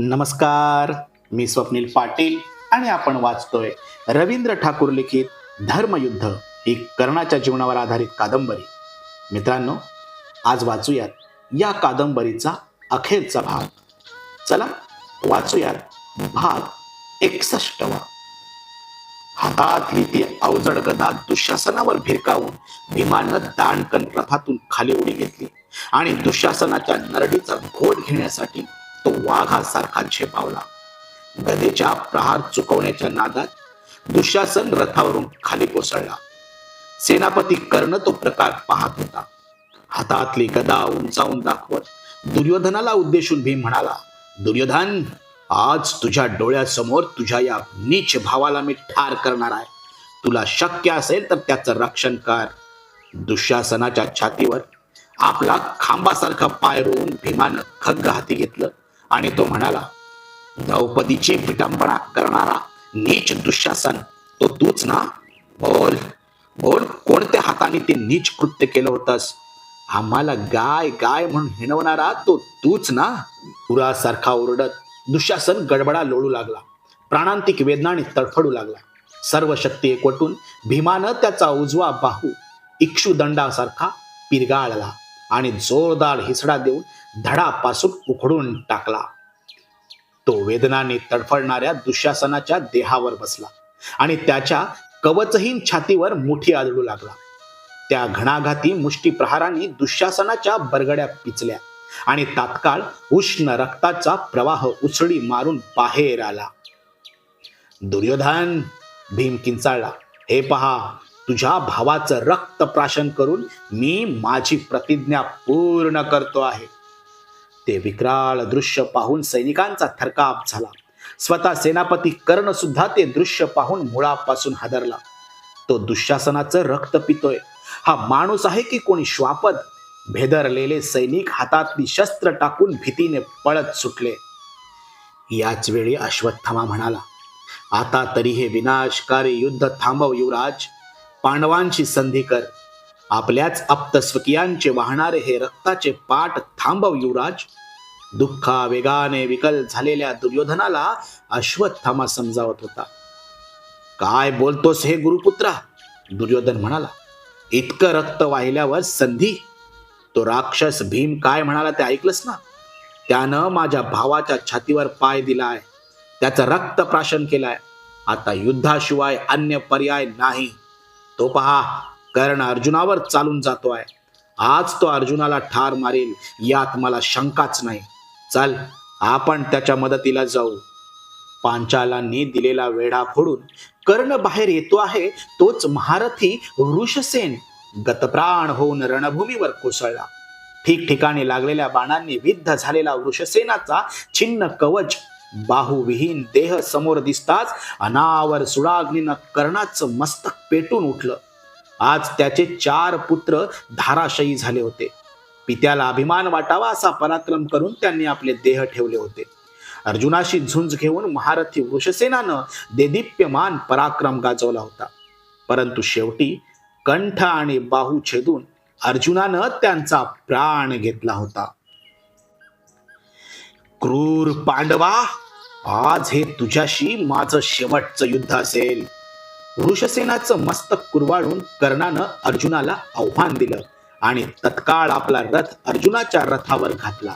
नमस्कार मी स्वप्नील पाटील आणि आपण वाचतोय रवींद्र ठाकूर लिखित धर्मयुद्ध ही कर्णाच्या जीवनावर आधारित कादंबरी. मित्रांनो आज वाचूयात या कादंबरीचा अखेरचा भाग. चला वाचूयात भाग एकसष्टवा. हातात ती अवजड गदा दुःशासनावर भिरकावून भीमानं दाणकन रथातून खाली उडी घेतली आणि दुःशासनाच्या नरडीचा घोट घेण्यासाठी तो वाघासारखा झेपावला गदेच्या प्रहार चुकवण्याच्या नादात दुःशासन रथावरून खाली कोसळला. सेनापती कर्ण तो प्रकार पाहत होता. हातातली गदा उंचावून दाखवत दुर्योधनाला उद्देशून भीम म्हणाला दुर्योधन आज तुझ्या डोळ्यासमोर तुझ्या या नीच भावाला मी ठार करणार आहे. तुला शक्य असेल तर त्याचं रक्षण कर. दुःशासनाच्या छातीवर आपला खांबासारखा पाय रोवून भीमानं खग्ग हाती घेतलं. आणि तो म्हणाला द्रौपदीची विटंबना करणारा नीच दुःशासन तो तूच ना? बोल बोल कोणत्या हाताने ते नीच कृत्य केलं होतंस? आम्हाला गाय गाय म्हणून हिणवणारा तो तूच ना? पुरासारखा ओरडत दुःशासन गडबडा लोळू लागला. प्राणांतिक वेदनाने तडफडू लागला. सर्व शक्ती एकवटून भीमानं त्याचा उजवा बाहू इक्षुदंडासारखा पिरगाळला. आणि जोरदार हिसडा देऊन धडापासून उखडून टाकला. तो वेदनाने तडफडणाऱ्या दुःशासनाच्या देहावर बसला आणि त्याच्या कवचहीन छातीवर मुठी आदळू लागला. त्या घणाघाती मुष्टीप्रहारांनी दुःशासनाच्या बरगड्या पिचल्या आणि तात्काळ उष्ण रक्ताचा प्रवाह उसळी मारून बाहेर आला. दुर्योधन भीम किंचाळला हे पहा तुझ्या भावाचं रक्त प्राशन करून मी माझी प्रतिज्ञा पूर्ण करतो आहे. ते विक्राळ दृश्य पाहून सैनिकांचा थरकाप झाला. स्वतः सेनापती कर्ण सुद्धा ते दृश्य पाहून मुळापासून हादरला. तो दुःशासनाचं रक्त पितोय. हा माणूस आहे की कोणी श्वापद? भेदरलेले सैनिक हातातली शस्त्र टाकून भीतीने पळत सुटले. याच वेळी अश्वत्थामा म्हणाला आता तरी हे विनाशकारी युद्ध थांबव युवराज. पांडवांशी संधी कर. आपल्याच अप्तस्वकीयांचे वाहणारे हे रक्ताचे पाठ थांबव युवराज. दुःखा वेगाने विकल झालेल्या दुर्योधनाला अश्वत्थामा समजावत होता. काय बोलतोस हे गुरुपुत्रा? दुर्योधन म्हणाला. इतकं रक्त वाहिल्यावर संधी? तो राक्षस भीम काय म्हणाला ते ऐकलंस ना? त्यानं माझ्या भावाच्या छातीवर पाय दिलाय. त्याचं रक्त प्राशन केलाय. आता युद्धाशिवाय अन्य पर्याय नाही. तो पहा कर्ण अर्जुनावर चालून जातो आहे आज तो अर्जुनाला ठार मारेल यात मला शंकाच नाही. चल आपण त्याच्या मदतीला जाऊ. पांचालांनी दिलेला वेढा फोडून कर्ण बाहेर येतो आहे तोच महारथी ऋषसेन. गतप्राण होऊन रणभूमीवर कोसळला. ठिकठिकाणी लागलेल्या बाणांनी विद्ध झालेला वृषसेनाचा छिन्न कवच बाहुविहीन देह समोर दिसताच अनावर सुडाग्नीनं कर्णाचं मस्तक पेटून उठलं. आज त्याचे चार पुत्र धाराशयी झाले होते. पित्याला अभिमान वाटावा असा पराक्रम करून त्यांनी आपले देह ठेवले होते. अर्जुनाशी झुंज घेऊन महारथी वृषसेनानं देदीप्यमान पराक्रम गाजवला होता. परंतु शेवटी कंठ आणि बाहू छेदून अर्जुनानं त्यांचा प्राण घेतला होता. क्रूर पांडवा आज हे तुझ्याशी माझं शेवटचं युद्ध असेल. वृषसेनाचं मस्तक कुरवाळून कर्णानं अर्जुनाला आव्हान दिलं आणि तत्काळ आपला रथ अर्जुनाच्या रथावर घातला.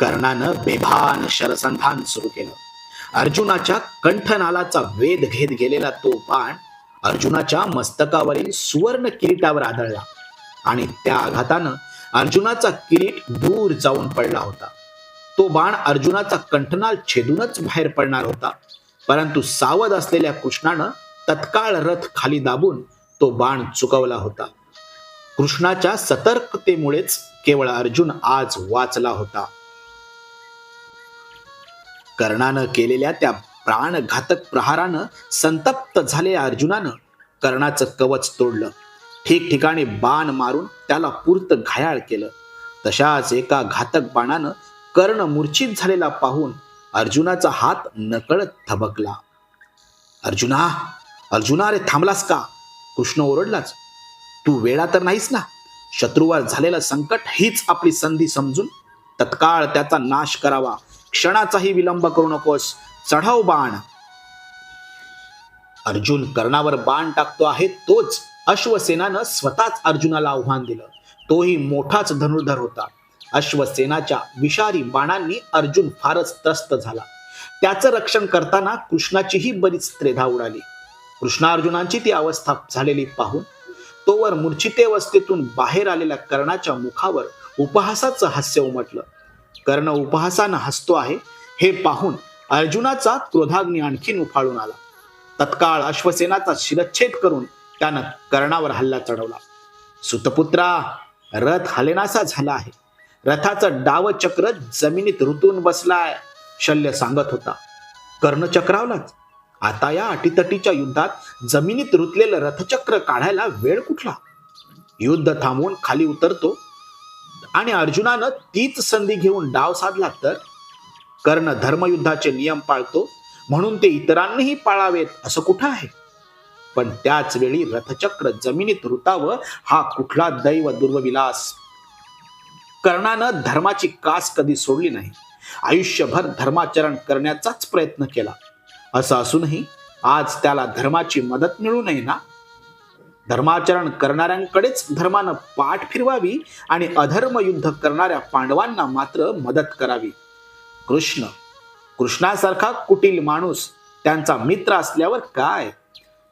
कर्णानं बेभान शरसंधान सुरू केलं. अर्जुनाच्या कंठनालाचा वेध घेत गेलेला तो बाण अर्जुनाच्या मस्तकावरील सुवर्ण किरीटावर आदळला आणि त्या आघातानं अर्जुनाचा किरीट दूर जाऊन पडला होता. तो बाण अर्जुनाचा कंठनाल छेदूनच बाहेर पडणार होता. परंतु सावध असलेल्या कृष्णानं तत्काळ रथ खाली दाबून तो बाण चुकवला होता. कृष्णाच्या सतर्कतेमुळेच केवळ अर्जुन आज वाचला होता. कर्णानं केलेल्या त्या प्राणघातक प्रहारानं संतप्त झालेल्या अर्जुनानं कर्णाचं कवच तोडलं. ठिकठिकाणी बाण मारून त्याला पुरत घायाळ केलं. तशाच एका घातक बाणानं कर्ण मूर्छित झालेला पाहून अर्जुनाचा हात नकळत थबकला. अर्जुना अर्जुना रे थांबलास का? कृष्ण ओरडलाच. तू वेळा तर नाहीस ना? शत्रूवर झालेलं संकट हीच आपली संधी समजून तत्काळ त्याचा नाश करावा. क्षणाचाही विलंब करू नकोस. चढाव बाण. अर्जुन कर्णावर बाण टाकतो आहे तोच. अश्वसेनानं स्वतःच अर्जुनाला आव्हान दिलं. तोही मोठाच धनुर्धर होता. अश्वसेनाच्या विषारी बाणांनी अर्जुन फारच त्रस्त झाला. त्याचं रक्षण करताना कृष्णाचीही बरीच त्रेधा उडाली. कृष्णार्जुनांची ती अवस्था झालेली पाहून तोवर मूर्छितेवस्थेतून बाहेर आलेल्या कर्णाच्या मुखावर उपहासाचं हास्य उमटलं. कर्ण उपहासानं हसतो आहे हे पाहून अर्जुनाचा क्रोधाग्नी आणखीन उफाळून आला. तत्काळ अश्वसेनाचा शिरच्छेद करून त्यानं कर्णावर हल्ला चढवला. सुतपुत्रा रथ हलेनासा झाला आहे. रथाचं डावचक्र जमिनीत रुतून बसलाय शल्य सांगत होता. कर्ण चक्रावलाच. आता या अटीतटीच्या युद्धात जमिनीत रुतलेलं रथचक्र काढायला वेळ कुठला? युद्ध थांबवून खाली उतरतो आणि अर्जुनानं तीच संधी घेऊन डाव साधला तर? कर्ण धर्मयुद्धाचे नियम पाळतो म्हणून ते इतरांनीही पाळावेत असं कुठं आहे? पण त्याच वेळी रथचक्र जमिनीत रुतावं हा कुठला दैव दुर्वविलास कर्णानं धर्माची कास कधी सोडली नाही. आयुष्यभर धर्माचरण करण्याचाच प्रयत्न केला. असं असूनही आज त्याला धर्माची मदत मिळू नये ना? धर्माचरण करणाऱ्यांकडेच धर्मानं पाठ फिरवावी आणि अधर्म युद्ध करणाऱ्या पांडवांना मात्र मदत करावी. कृष्ण कृष्णासारखा कुटील माणूस त्यांचा मित्र असल्यावर काय?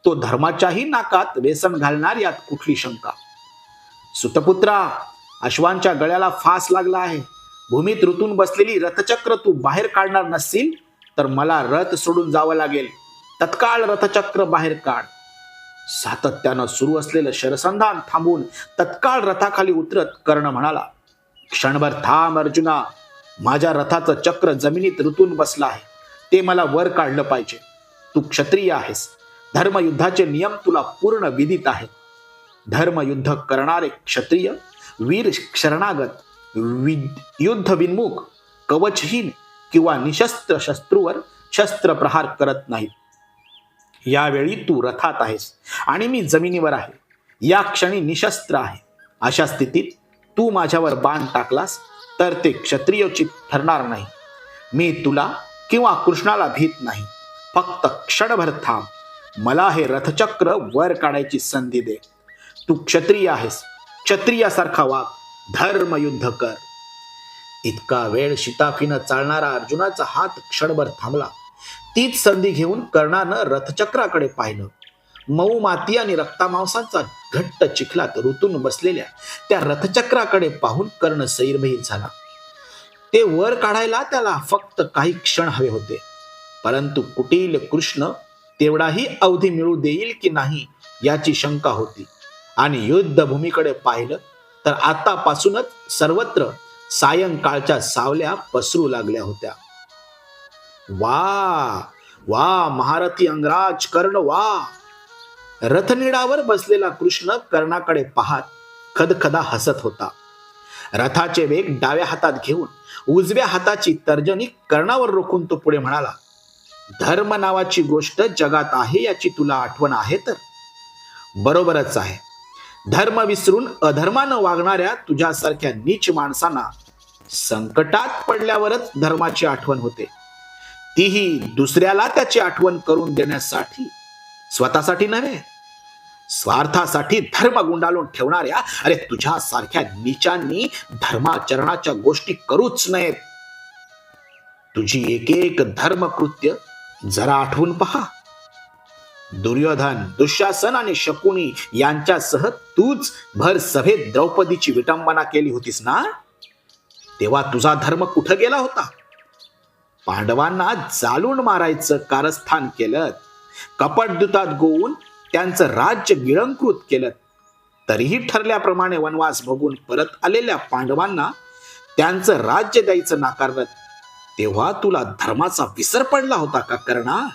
तो धर्माच्याही नाकात व्यसन घालणार यात कुठली शंका? सुतपुत्रा अश्वांच्या गळ्याला फास लागला आहे. भूमीत ऋतून बसलेली रथचक्र तू बाहेर काढणार नसशील तर मला रथ सोडून जावं लागेल. तत्काळ रथचक्र बाहेर काढ. सातत्यानं सुरू असलेलं शरसंधान थांबून तत्काळ रथाखाली उतरत कर्ण म्हणाला क्षणभर थांब अर्जुना माझ्या रथाचं चक्र जमिनीत ऋतून बसलं आहे. ते मला वर काढलं पाहिजे. तू क्षत्रिय आहेस. धर्मयुद्धाचे नियम तुला पूर्ण विदित आहे धर्मयुद्ध करणारे क्षत्रिय वीर शरणागत वि- युद्ध विन्मुख कवचहीन किंवा निशस्त्र शत्रूवर शस्त्रप्रहार करत नाहीत. यावेळी तू रथात आहेस आणि मी जमिनीवर आहे. या क्षणी निशस्त्र आहे. अशा स्थितीत तू माझ्यावर बाण टाकलास तर ते क्षत्रियोचित ठरणार नाही. मी तुला किंवा कृष्णाला भीत नाही. फक्त क्षणभर थांब. मला हे रथचक्र वर काढायची संधी दे. तू क्षत्रिय आहेस. क्षत्रियासारखा वाघ धर्मयुद्ध कर. इतका वेळ शिताफीनं चालणारा अर्जुनाचा हात क्षणभर थांबला. तीच संधी घेऊन कर्णानं रथचक्राकडे पाहिलं. मऊ माती आणि रक्तामांसाचा घट्ट चिखलात ऋतून बसलेल्या त्या रथचक्राकडे पाहून कर्ण सैरभीत झाला. ते वर काढायला त्याला फक्त काही क्षण हवे होते. परंतु कुटील कृष्ण तेवढाही अवधी मिळू देईल की नाही याची शंका होती. आणि युद्धभूमीकडे पाहिलं तर आतापासूनच सर्वत्र सायंकाळच्या सावल्या पसरू लागल्या होत्या. वा वा महारथी अंगराज कर्ण वा! रथनिडावर बसलेला कृष्ण कर्णाकडे पाहत खदखदा हसत होता. रथाचे वेग डाव्या हातात घेऊन उजव्या हाताची तर्जनी कर्णावर रोखून तो पुढे म्हणाला धर्म नावाची गोष्ट जगात आहे याची तुला आठवण आहे तर? बरोबरच आहे. धर्म विसरून अधर्मानं वागणाऱ्या तुझ्यासारख्या नीच माणसांना संकटात पडल्यावरच धर्माची आठवण होते. तीही दुसऱ्याला त्याची आठवण करून देण्यासाठी स्वतःसाठी नव्हे स्वार्थासाठी धर्म गुंडाळून ठेवणाऱ्या अरे तुझ्या सारख्या नीचांनी धर्माचरणाच्या गोष्टी करूच नयेत. तुझी एक एक धर्मकृत्य जरा आठवून पहा. दुर्योधन दुःशासन आणि शकुनी यांच्यासह तूच भर सभेत द्रौपदीची विटंबना केली होतीस ना? तेव्हा तुझा धर्म कुठं गेला होता? पांडवांना जाळून मारायचं कारस्थान केलं. कपटदूतात गोवून त्यांचं राज्य गिळंकृत केलं. तरीही ठरल्याप्रमाणे वनवास भोगून परत आलेल्या पांडवांना त्यांचं राज्य द्यायचं नाकारलं. तेव्हा तुला धर्माचा विसर पडला होता का कर्णा?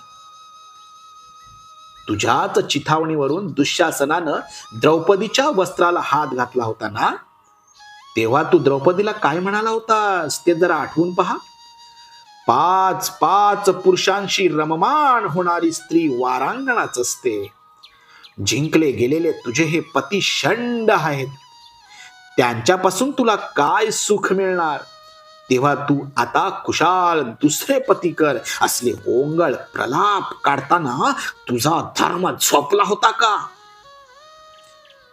तुझ्याच चिथावणीवरून दुःशासनानं द्रौपदीच्या वस्त्राला हात घातला होता ना? तेव्हा तू द्रौपदीला काय म्हणाला होतास? ते जरा आठवून पहा. पाच पाच पुरुषांशी रममाण होणारी स्त्री वारांगणाच असते. जिंकले गेलेले तुझे हे पती षंड आहेत. त्यांच्यापासून तुला काय सुख मिळणार? तेव्हा तू आता कुशाल दुसरे पती कर. असले ओंगळ प्रलाप काढताना तुझा धर्म झोपला होता का?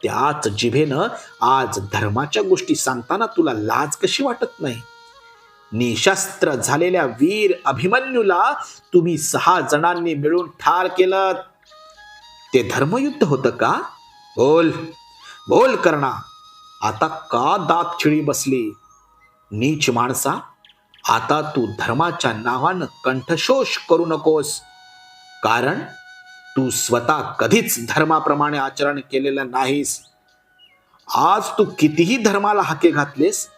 त्याच जिभेनं आज धर्माच्या गोष्टी सांगताना तुला लाज कशी वाटत नाही? निशस्त्र झालेल्या वीर अभिमन्यूला तुम्ही सहा जणांनी मिळून ठार केलं ते धर्मयुद्ध होतं का? बोल बोल करणा. आता का दात खिळी बसली? नीच माणसा आता तू धर्माच्या नावानं कंठशोष करू नकोस. कारण तू स्वतः कधीच धर्माप्रमाणे आचरण केलेलं नाहीस. आज तू कितीही धर्माला हाके घातलेस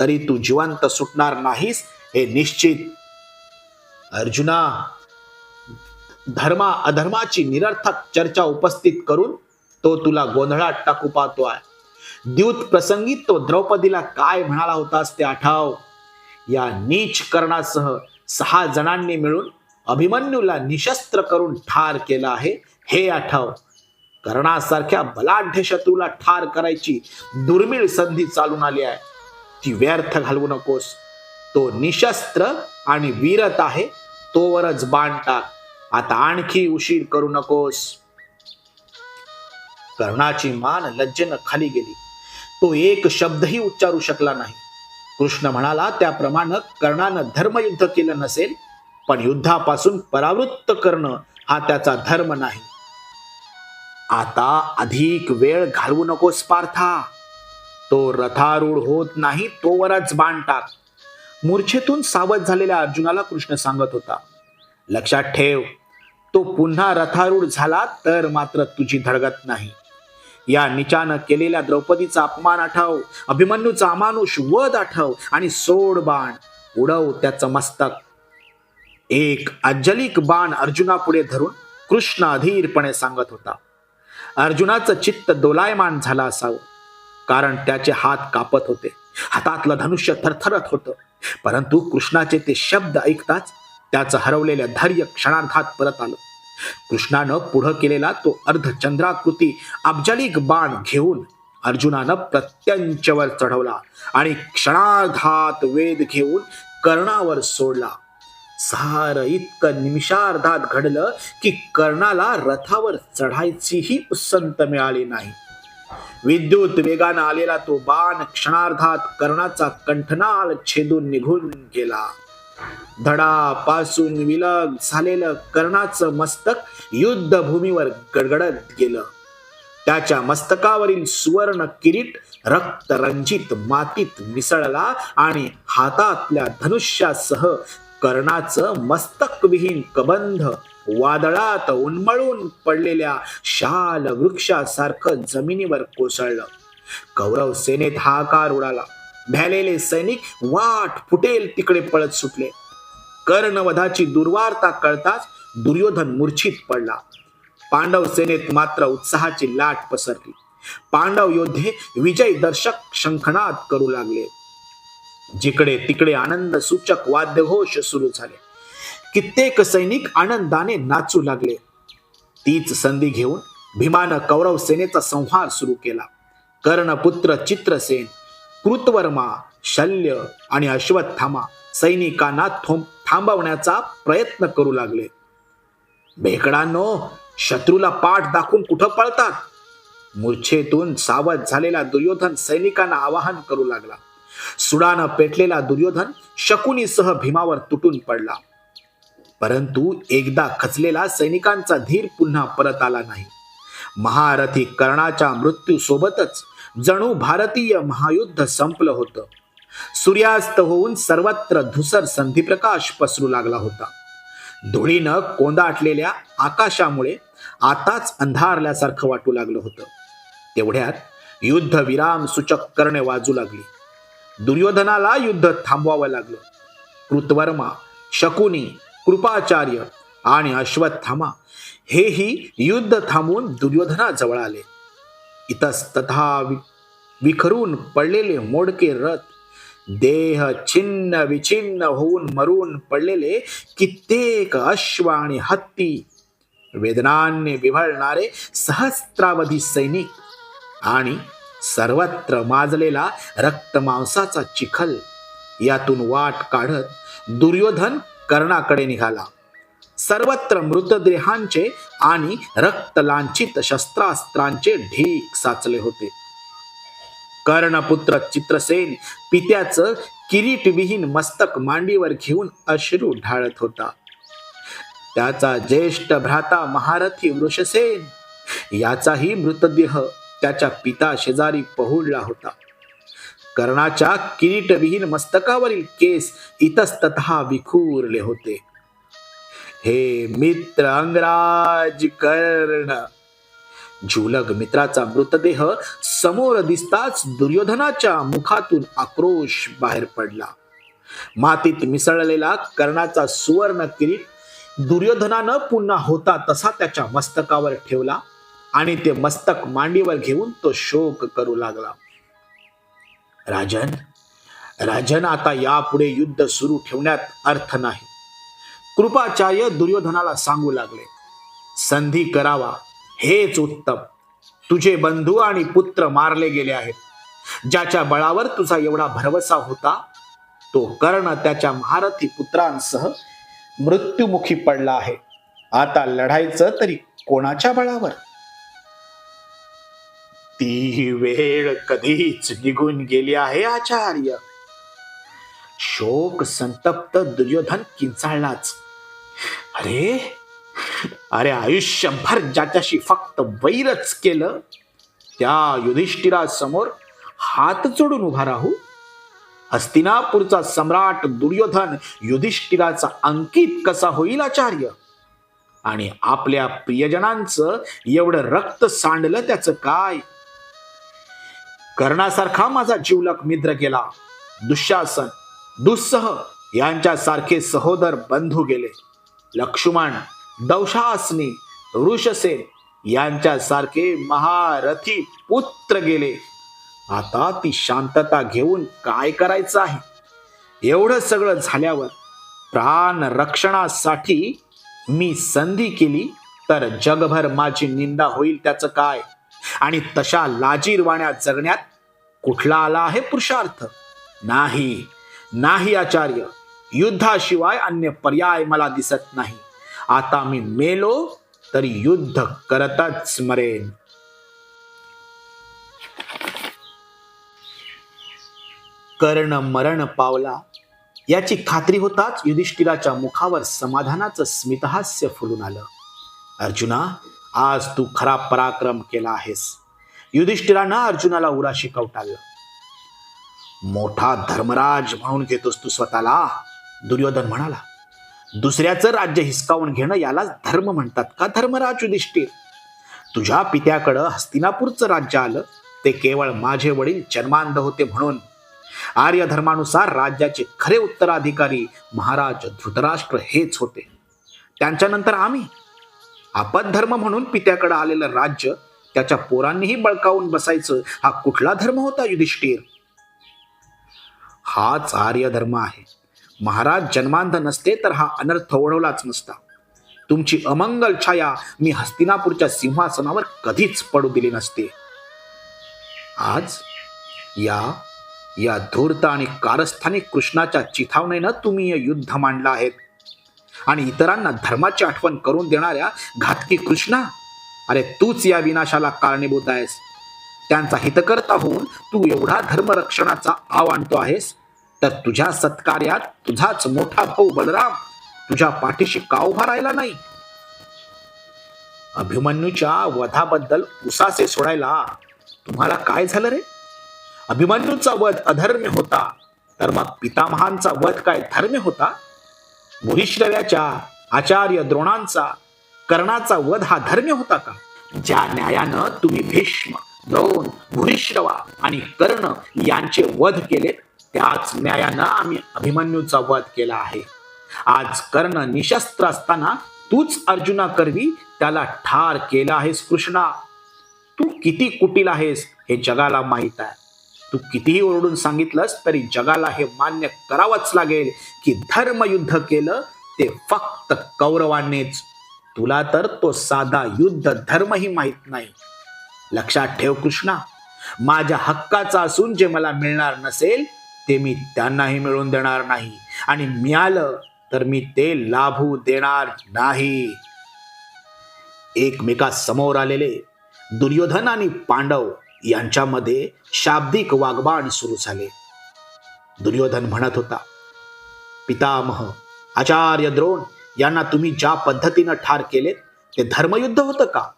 तरी तू जिवंत सुटणार नाहीस हे निश्चित. अर्जुना धर्मा अधर्माची निरर्थक चर्चा उपस्थित करून तो तुला गोंधळात टाकू पाहतो आहे द्यूत प्रसंगी तो द्रौपदीला काय म्हणाला होतास ते आठाव. या नीच करणासह सहा जणांनी मिळून अभिमन्यूला निशस्त्र करून ठार केलं आहे हे आठव. कर्णासारख्या बलाढ्य शत्रूला ठार करायची दुर्मिळ संधी चालून आली आहे. ती व्यर्थ घालवू नकोस. तो निशस्त्र आणि वीरत आहे तोवरच बाण टाक. आता आणखी उशीर करू नकोस. कर्णाची मान लज्जेनं खाली गेली. तो एक शब्दही उच्चारू शकला नाही. कृष्ण म्हणाला त्याप्रमाणे कर्णानं धर्मयुद्ध केलं नसेल पण युद्धापासून परावृत्त करणं हा त्याचा धर्म नाही. आता अधिक वेळ घालवू नकोस पार्था. तो रथारूढ होत नाही तोवरच बाण टाक. मूर्छेतून सावध झालेल्या अर्जुनाला कृष्ण सांगत होता लक्षात ठेव तो पुन्हा रथारूढ झाला तर मात्र तुझी धडगत नाही. या निचानं केलेल्या द्रौपदीचा अपमान आठव अभिमन्यूचा अमानुष वध आठव आणि सोड बाण उडव त्याचं मस्तक. एक अज्जलिक बाण अर्जुनापुढे धरून कृष्ण अधीरपणे सांगत होता. अर्जुनाचं चित्त दोलायमान झालं असावं कारण त्याचे हात कापत होते. हातातलं धनुष्य थरथरत होतं. परंतु कृष्णाचे ते शब्द ऐकताच त्याचं हरवलेलं धैर्य क्षणार्धात परत आलं. कृष्णानं पुढं केलेला तो अर्धचंद्राकृती अब्जलिक बाण घेऊन अर्जुनानं प्रत्यंचवर चढवला आणि क्षणार्धात वेद घेऊन कर्णावर सोडला. सार इतकं निमिषार्धात घडलं की कर्णाला रथावर चढायचीही उसंत मिळाली नाही. विद्युत वेगानं आलेला तो बाण क्षणार्धात कर्णाचा कंठनाल छेदून निघून गेला. धडापासून विलग झालेलं कर्णाचं मस्तक युद्धभूमीवर गडगडत गेलं. त्याच्या मस्तकावरील सुवर्ण किरीट रक्तरंजित मातीत मिसळला आणि हातातल्या धनुष्यासह कर्णाचं मस्तकविहीन कबंध वादळात उन्मळून पडलेल्या शाल वृक्षासारखं जमिनीवर कोसळलं. कौरव सेनेत हाकार उडाला. भ्यालेले सैनिक वाट फुटेल तिकडे पळत सुटले. कर्णवधाची दुर्वार्ता कळताच दुर्योधन मूर्छित पडला. पांडव सेनेत मात्र उत्साहाची लाट पसरली. पांडव योद्धे विजय दर्शक शंखनाद करू लागले. जिकडे तिकडे आनंद सूचक वाद्यघोष सुरू झाले. कित्येक सैनिक आनंदाने नाचू लागले. तीच संधी घेऊन भीमानं कौरव सेनेचा संहार सुरू केला. कर्णपुत्र चित्रसेन कृतवर्मा शल्य आणि अश्वत्थामा सैनिकांना थांबवण्याचा प्रयत्न करू लागले. भेकडांनो शत्रूला पाठ दाखवून कुठं पळतात? मूर्छेतून सावध झालेला दुर्योधन सैनिकांना आवाहन करू लागला. सुडानं पेटलेला दुर्योधन शकुनीसह भीमावर तुटून पडला. परंतु एकदा खचलेला सैनिकांचा धीर पुन्हा परत आला नाही. महारथी कर्णाच्या मृत्यू सोबतच जणू भारतीय महायुद्ध संपलं होतं. सूर्यास्त होऊन सर्वत्र धुसर संधिप्रकाश पसरू लागला होता. धुळीनं कोंदाटलेल्या आकाशामुळे आताच अंधारल्यासारखं वाटू लागलं होतं. तेवढ्यात युद्ध विराम सूचक करणे वाजू लागली. दुर्योधनाला युद्ध थांबवावं लागलं. कृतवर्मा शकुनी कृपाचार्य आणि अश्वत्थामा हेही युद्ध थांबवून दुर्योधनाजवळ आले. इतस्तथा वि- विखरून पडलेले मोडके रथ देह छिन्न विछिन्न होऊन मरून पडलेले कित्येक अश्व आणि हत्ती वेदनांनी विभळणारे सहस्त्रावधी सैनिक आणि सर्वत्र माजलेला रक्त मांसाचा चिखल यातून वाट काढत दुर्योधन कर्णाकडे निघाला. सर्वत्र मृतदेहांचे आणि रक्तलांछित शस्त्रास्त्रांचे ढीक साचले होते. कर्णपुत्र चित्रसेन पित्याचं किरीटविहीन मस्तक मांडीवर घेऊन अश्रू ढाळत होता. त्याचा ज्येष्ठ भ्राता महारथी वृषसेन याचाही मृतदेह त्याच्या पिता शेजारी पहुडला होता. कर्णाच्या किरीटविहीन मस्तकावरील केस इतस्तत विखुरले होते. हे मित्र अंगराज कर्ण. झुलग मित्राचा मृतदेह समोर दिसताच दुर्योधनाच्या मुखातून आक्रोश बाहेर पडला. मातीत मिसळलेला कर्णाचा सुवर्ण किरीट दुर्योधनानं पुन्हा होता तसा त्याच्या मस्तकावर ठेवला आणि ते मस्तक मांडीवर घेऊन तो शोक करू लागला. राजन राजन आता यापुढे युद्ध सुरू ठेवण्यात अर्थ नाही. कृपाचार्य दुर्योधनाला सांगू लागले संधी करावा हेच उत्तम. तुझे बंधू आणि पुत्र मारले गेले आहेत. ज्याच्या बळावर तुझा एवढा भरवसा होता तो कर्ण त्याच्या महारथी पुत्रांसह मृत्युमुखी पडला आहे. आता लढायचं तरी कोणाच्या बळावर? ती वेळ कधीच निघून गेली आहे आचार्य. शोक संतप्त दुर्योधन किंचाळलाच. अरे? अरे आयुष्यभर ज्याच्याशी फक्त वैरच केलं त्या युधिष्ठिरा समोर हात जोडून उभा राहू? हस्तिनापूरचा सम्राट दुर्योधन युधिष्ठिराचा अंकित कसा होईल आचार्य? आणि आपल्या प्रियजनांचं एवढं रक्त सांडलं त्याचं काय? कर्णासारखा माझा जीवलक मित्र गेला दुःशासन दुस्सह यांच्यासारखे सहोदर बंधू गेले. लक्ष्मण दौशासनी वृषसेन यांच्यासारखे महारथी पुत्र गेले. आता ती शांतता घेऊन काय करायचं आहे? एवढं सगळं झाल्यावर प्राण रक्षणासाठी मी संधी केली तर जगभर माझी निंदा होईल त्याचं काय? आणि तशा लाजीरवाण्या जगण्यात कुठला आला आहे पुरुषार्थ? नाही नाही आचार्य. युद्धाशिवाय अन्य पर्याय मला दिसत नाही. आता मी मेलो तरी युद्ध करतच मरेन. कर्ण मरण पावला. याची खात्री होताच युधिष्ठिराच्या मुखावर समाधानाचं स्मितहास्य फुलून आलं. अर्जुना आज तू खरा पराक्रम केला आहेस. युधिष्ठिरानं अर्जुनाला उराशी कवटाळलं. मोठा धर्मराज म्हणून घेतोस तू स्वतःला. दुर्योधन म्हणाला दुसऱ्याचं राज्य हिसकावून घेणं यालाच धर्म म्हणतात का धर्मराज युधिष्ठिर? तुझ्या पित्याकडं हस्तिनापूरचं राज्य आलं ते केवळ माझे वडील जन्मांध होते म्हणून. आर्य धर्मानुसार राज्याचे खरे उत्तराधिकारी महाराज धृतराष्ट्र हेच होते. त्यांच्यानंतर आम्ही आपत धर्म म्हणून पित्याकडे आलेलं राज्य त्याच्या पोरांनीही बळकावून बसायचं हा कुठला धर्म होता युधिष्ठिर? हाच आर्य धर्म आहे. महाराज जन्मांध नसते तर हा अनर्थ ओढवलाच नसता. तुमची अमंगल छाया मी हस्तिनापूरच्या सिंहासनावर कधीच पडू दिली नसते. आज या या धूर्त आणि कारस्थानी कृष्णाच्या चिथावणेनं तुम्ही हे युद्ध मांडलं आहेत आणि इतरांना धर्माची आठवण करून देणाऱ्या घातकी कृष्णा अरे तूच या विनाशाला कारणीभूत आहेस. त्यांचा हितकर्ता होऊन तू एवढा धर्मरक्षणाचा आव आणतो आहेस. तर तुझ्या सत्कार्यात तुझाच मोठा भाऊ बलराम तुझ्या पाठीशी का उभा राहिला नाही? अभिमन्यूच्या वधाबद्दल उसासे सोडायला तुम्हाला काय झालं रे? अभिमन्यूचा वध अधर्म्य होता तर मग पितामहांचा वध काय धर्म्य होता? भूरिश्रव्याच्या आचार्य द्रोणांचा कर्णाचा वध हा धर्म्य होता का? ज्या न्यायानं तुम्ही भीष्म द्रोण भूरिश्रवा आणि कर्ण यांचे वध केले त्याच न्यायानं आम्ही अभिमन्यूचा वध केला आहे. आज कर्ण निशस्त्र असताना तूच अर्जुना करवी त्याला ठार केला आहेस कृष्णा. तू किती कुटील आहेस हे जगाला माहीत आहे. तू कितीही ओरडून सांगितलंस तरी जगाला हे मान्य करावंच लागेल की धर्मयुद्ध केलं ते फक्त कौरवांनीच. तुला तर तो साधा युद्ध धर्मही माहीत नाही. लक्षात ठेव कृष्णा. माझ्या हक्काचा असून जे मला मिळणार नसेल ते मी त्यांनाही मिळवून देणार नाही. आणि मिळालं तर मी ते लाभू देणार नाही. एकमेका समोर आलेले दुर्योधन आणि पांडव यांच्यामध्ये शाब्दिक वागबाण सुरू झाले. दुर्योधन म्हणत होता पितामह आचार्य द्रोण यांना तुम्ही ज्या पद्धतीनं ठार केलेत ते धर्मयुद्ध होतं का?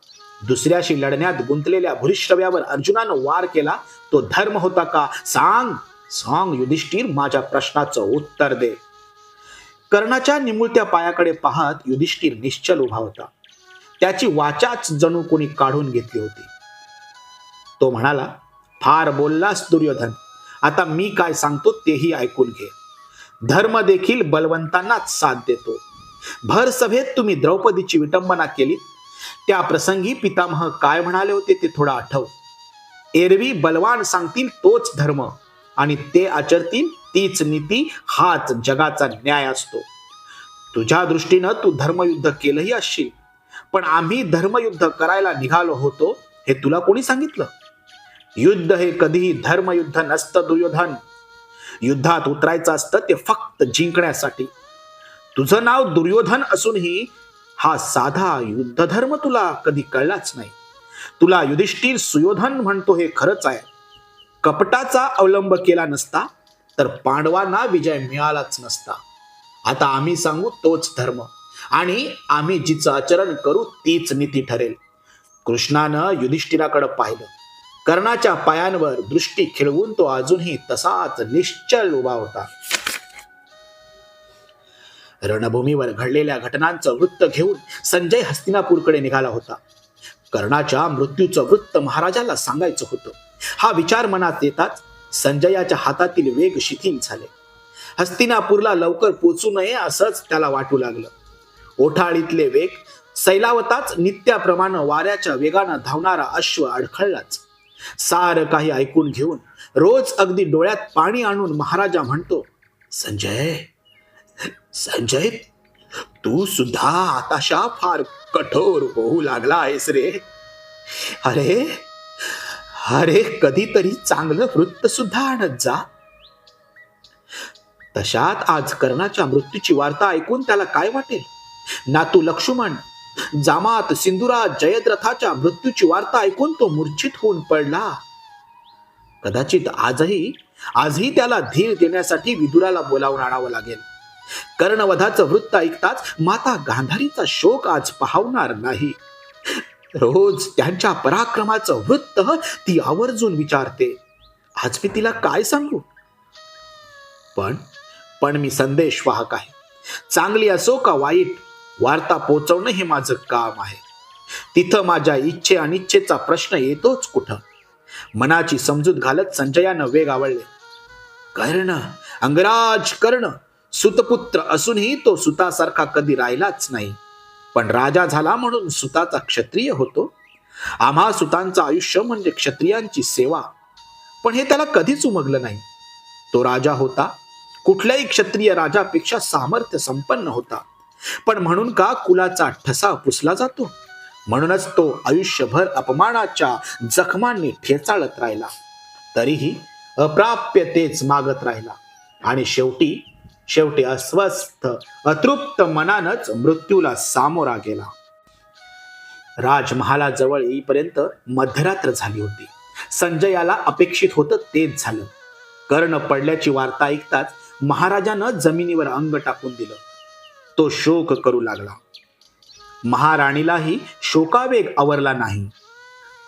दुसऱ्याशी लढण्यात गुंतलेल्या भूरिश्रव्यावर अर्जुनानं वार केला तो धर्म होता का? सांग. सांग युधिष्ठिर माझ्या प्रश्नाचं उत्तर दे. कर्णाच्या निमुळत्या पायाकडे पाहत युधिष्ठिर निश्चल उभा होता. त्याची वाचाच जणू कोणी काढून घेतली होती. तो म्हणाला फार बोललास दुर्योधन. आता मी काय सांगतो तेही ऐकून घे. धर्म देखील बलवंतांनाच साथ देतो. भर सभेत तुम्ही द्रौपदीची विटंबना केली त्या प्रसंगी पितामह काय म्हणाले होते ते थोडं आठव. एरवी बलवान सांगतील तोच धर्म. आणि ते आचरतील तीच नीती हाच जगाचा न्याय असतो. तुझ्या दृष्टीनं तू धर्मयुद्ध केलंही असशील पण आम्ही धर्मयुद्ध करायला निघालो होतो हे तुला कोणी सांगितलं? युद्ध हे कधीही धर्मयुद्ध नसतं दुर्योधन. युद्धात उतरायचं असतं ते फक्त जिंकण्यासाठी. तुझं नाव दुर्योधन असूनही हा साधा युद्ध धर्म तुला कधी कळलाच नाही. तुला युधिष्ठिर सुयोधन म्हणतो हे खरंच आहे. कपटाचा अवलंब केला नसता तर पांडवांना विजय मिळालाच नसता. आता आम्ही सांगू तोच धर्म आणि आम्ही जिचं आचरण करू तीच नीती ठरेल. कृष्णानं युधिष्ठिराकडे पाहिलं. कर्णाच्या पायांवर दृष्टी खिळवून तो अजूनही तसाच निश्चल उभा होता. रणभूमीवर घडलेल्या घटनांचं वृत्त घेऊन संजय हस्तिनापूरकडे निघाला होता. कर्णाच्या मृत्यूचं वृत्त महाराजाला सांगायचं होतं. हा विचार मनात येताच संजयाच्या हातातील वेग शिथिल झाले. हस्तिनापूरला लवकर पोचू नये असंच त्याला वाटू लागलं. ओठाळीतले वेग सैलावताच नित्याप्रमाणे वाऱ्याच्या वेगानं धावणारा अश्व अडखळलाच. सार काही ऐकून घेऊन रोज अगदी डोळ्यात पाणी आणून महाराजा म्हणतो संजय संजय तू सुद्धा आताशा फार कठोर होऊ लागला आहेस रे. अरे अरे कधीतरी चांगलं वृत्त सुद्धा आणत जा. तशात आज कर्णाच्या मृत्यूची वार्ता ऐकून त्याला काय वाटेल? नातू लक्ष्मण जामात सिंधुरा जयद्रथाच्या मृत्यूची वार्ता ऐकून तो मूर्छित होऊन पडला. कदाचित आजही आजही त्याला धीर देण्यासाठी विदुराला बोलावून आणावं लागेल. कर्णवधाचं वृत्त ऐकताच माता गांधारीचा शोक आज पाहवणार नाही. रोज त्यांच्या पराक्रमाचं वृत्त ती आवर्जून विचारते. आज मी तिला काय सांगू? पण पण मी संदेश वाहक आहे. चांगली असो का वाईट वार्ता पोचवणं हे माझं काम आहे. तिथं माझ्या इच्छे अनिच्छेचा प्रश्न येतोच कुठं? मनाची समजूत घालत संजयानं वेग आवडले. कर्ण अंगराज कर्ण सुतपुत्र असूनही तो सुतासारखा कधी राहिलाच नाही. पण राजा झाला म्हणून सुताचा क्षत्रिय होतो. आम्हा सुतांचं आयुष्य म्हणजे क्षत्रियांची सेवा. पण हे त्याला कधीच उमगलं नाही. तो राजा होता. कुठल्याही क्षत्रिय राजापेक्षा सामर्थ्य संपन्न होता. पण म्हणून का कुलाचा ठसा पुसला जातो? म्हणूनच तो आयुष्यभर अपमानाच्या जखमांनी ठेचाळत राहिला. तरीही अप्राप्य तेच मागत राहिला. आणि शेवटी शेवटी अस्वस्थ अतृप्त मनानच मृत्यूला सामोरा गेला. राजमहालाजवळ येईपर्यंत मध्यरात्र झाली होती. संजयाला अपेक्षित होतं तेच झालं. कर्ण पडल्याची वार्ता ऐकताच महाराजानं जमिनीवर अंग टाकून दिलं. तो शोक करू लागला. महाराणीलाही शोकावेग आवरला नाही.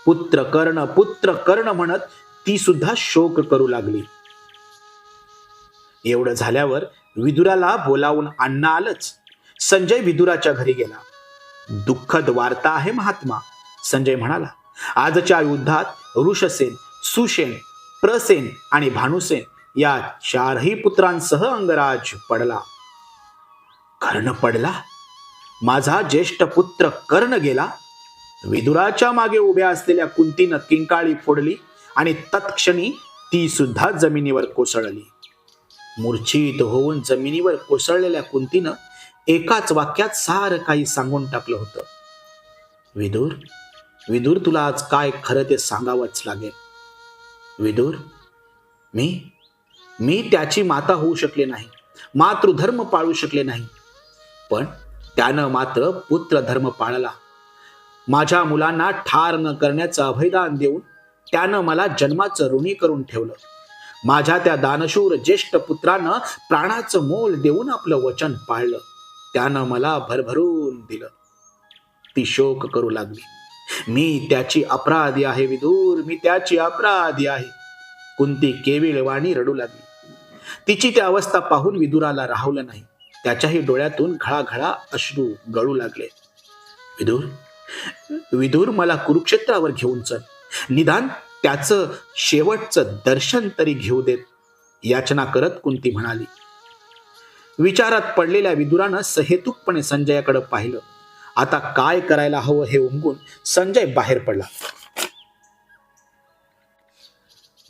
पुत्र कर्ण पुत्र कर्ण म्हणत ती सुद्धा शोक करू लागली. एवढं झाल्यावर विदुराला बोलावून आणणं आलंच. संजय विदुराच्या घरी गेला. दुःखद वार्ता आहे महात्मा संजय म्हणाला. आजच्या युद्धात ऋषसेन सुसेन प्रसेन आणि भानुसेन या चारही पुत्रांसह अंगराज पडला. कर्ण पडला? माझा ज्येष्ठ पुत्र कर्ण गेला? विदुराच्या मागे उभ्या असलेल्या कुंतीनं किंकाळी फोडली आणि तत्क्षणी ती सुद्धा जमिनीवर कोसळली. मूर्छित होऊन जमिनीवर कोसळलेल्या कुंतीनं एकाच वाक्यात सारं काही सांगून टाकलं होतं. विदूर विदूर तुला आज काय खरं ते सांगावंच लागेल. विदूर मी मी त्याची माता होऊ शकले नाही मातृधर्म पाळू शकले नाही. पण त्यानं मात्र पुत्र धर्म पाळला. माझ्या मुलांना ठार न करण्याचं अभयदान देऊन त्यानं मला जन्माचं ऋणी करून ठेवलं. माझ्या त्या दानशूर ज्येष्ठ पुत्रानं प्राणाचं मोल देऊन आपलं वचन पाळलं. त्यानं मला भरभरून दिलं. ती शोक करू लागली. मी त्याची अपराधी आहे विदूर मी त्याची अपराधी आहे. कुंती केविळवाणी रडू लागली. तिची ती अवस्था पाहून विदुराला राहवलं नाही. त्याच्याही डोळ्यातून घळाघळा अश्रू गळू लागले. विदूर विदूर मला कुरुक्षेत्रावर घेऊन चल. निदान त्याचं शेवटचं दर्शन तरी घेऊ देत. याचना करत कुंती म्हणाली. विचारात पडलेल्या विदुरानं सहेतुकपणे संजयाकडे पाहिलं. आता काय करायला हवं हे उमगून संजय बाहेर पडला.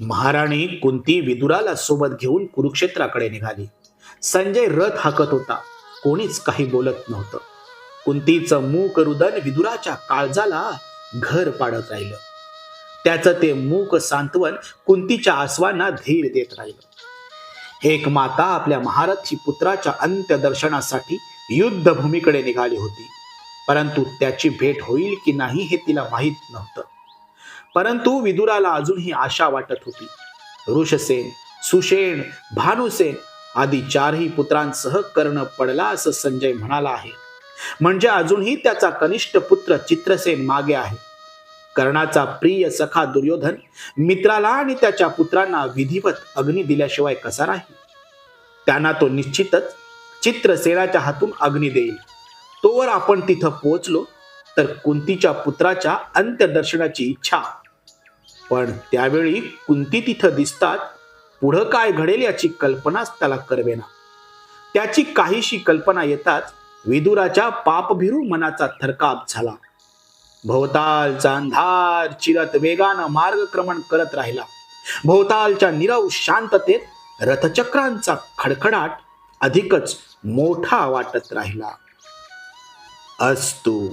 महाराणी कुंती विदुराला सोबत घेऊन कुरुक्षेत्राकडे निघाली. संजय रथ हाकत होता. कोणीच काही बोलत नव्हतं. कुंतीचं मूक रुदन विदुराच्या काळजाला घर पाडत राहिलं. त्याचं ते मूक सांत्वन कुंतीच्या आसवांना धीर देत राहिलं. एक माता आपल्या महारथी पुत्राच्या अंत्यदर्शनासाठी युद्धभूमीकडे निघाली होती. परंतु त्याची भेट होईल की नाही हे तिला माहीत नव्हतं. परंतु विदुराला अजूनही आशा वाटत होती. ऋषसेन सुषेण भानुसेन आदी चारही पुत्रांसह कर्ण पडला असं संजय म्हणाला आहे. म्हणजे अजूनही त्याचा कनिष्ठ पुत्र चित्रसेन मागे आहे. कर्णाचा प्रिय सखा दुर्योधन मित्राला आणि त्याच्या पुत्रांना विधिवत अग्नी दिल्याशिवाय कसा राहील? त्यांना तो निश्चितच चित्रसेनाच्या हातून अग्नी देईल. तोवर आपण तिथं पोहोचलो तर कुंतीच्या पुत्राच्या अंत्यदर्शनाची इच्छा. पण त्यावेळी कुंती तिथं दिसतात पुढं काय घडेल याची कल्पनाच त्याला करवेना. त्याची काहीशी कल्पना येताच विदुराच्या पापभिरू मनाचा थरकाप झाला. भोवतालचा अंधार चिरत वेगानं मार्गक्रमण करत राहिला. भोवतालच्या निरव शांततेत रथचक्रांचा खडखडाट अधिकच मोठा वाटत राहिला. अस्तु.